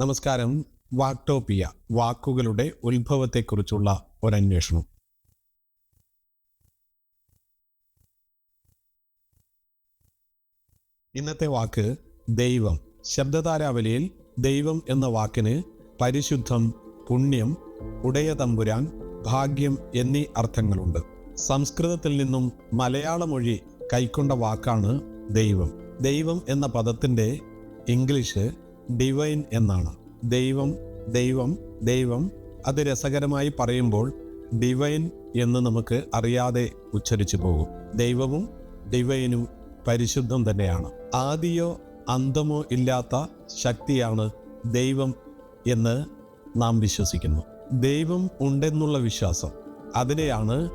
നമസ്കാരം. വാക്ടോപ്പിയ വാക്കുകളുടെ ഉത്ഭവത്തെക്കുറിച്ചുള്ള ഒരന്വേഷണം. ഇന്നത്തെ വാക്ക് ദൈവം. ശബ്ദതാരാവലിയിൽ ദൈവം എന്ന വാക്കിന് പരിശുദ്ധം പുണ്യം ഉടയ തമ്പുരാൻ ഭാഗ്യം എന്നീ അർത്ഥങ്ങളുണ്ട്. സംസ്കൃതത്തിൽ നിന്നും മലയാള മൊഴി കൈക്കൊണ്ട വാക്കാണ് ദൈവം. ദൈവം എന്ന പദത്തിന്റെ ഇംഗ്ലീഷ് ഡിവൈൻ എന്നാണ്. ദൈവം ദൈവം ദൈവം അത് രസകരമായി പറയുമ്പോൾ ഡിവൈൻ എന്ന് നമുക്ക് അറിയാതെ ഉച്ചരിച്ചു പോകും. ദൈവവും ഡിവൈനും പരിശുദ്ധം തന്നെയാണ്. ആദിയോ അന്തമോ ഇല്ലാത്ത ശക്തിയാണ് ദൈവം എന്ന് നാം വിശ്വസിക്കുന്നു. ദൈവം ഉണ്ടെന്നുള്ള വിശ്വാസം അതിനെയാണ്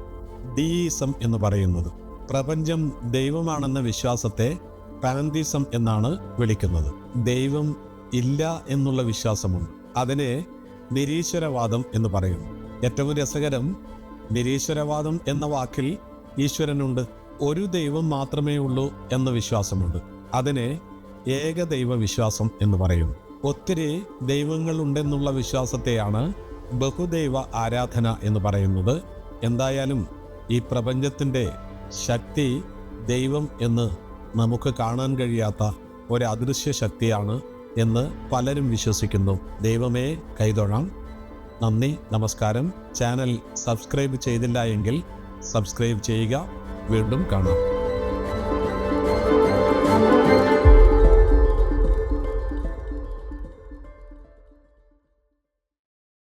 ഡീയിസം എന്ന് പറയുന്നത്. പ്രപഞ്ചം ദൈവമാണെന്ന വിശ്വാസത്തെ പാന്തിസം എന്നാണ് വിളിക്കുന്നത്. ദൈവം ഇല്ല എന്നുള്ള വിശ്വാസമുണ്ട്. അതിനെ നിരീശ്വരവാദം എന്ന് പറയുന്നു. ഏറ്റവും രസകരം നിരീശ്വരവാദം എന്ന വാക്കിൽ ഈശ്വരനുണ്ട്. ഒരു ദൈവം മാത്രമേ ഉള്ളൂ എന്ന വിശ്വാസമുണ്ട്. അതിനെ ഏകദൈവ വിശ്വാസം എന്ന് പറയുന്നു. ഒത്തിരി ദൈവങ്ങളുണ്ടെന്നുള്ള വിശ്വാസത്തെയാണ് ബഹുദൈവ ആരാധന എന്ന് പറയുന്നത്. എന്തായാലും ഈ പ്രപഞ്ചത്തിന്റെ ശക്തി ദൈവം എന്ന് നമുക്ക് കാണാൻ കഴിയാത്ത ഒരു അദൃശ്യ ശക്തിയാണ് എന്ന് പലരും വിശ്വസിക്കുന്നു. ദൈവമേ കൈതൊഴാം. നന്ദി നമസ്കാരം. ചാനൽ സബ്സ്ക്രൈബ് ചെയ്തില്ല എങ്കിൽ സബ്സ്ക്രൈബ് ചെയ്യുക. വീണ്ടും കാണാം.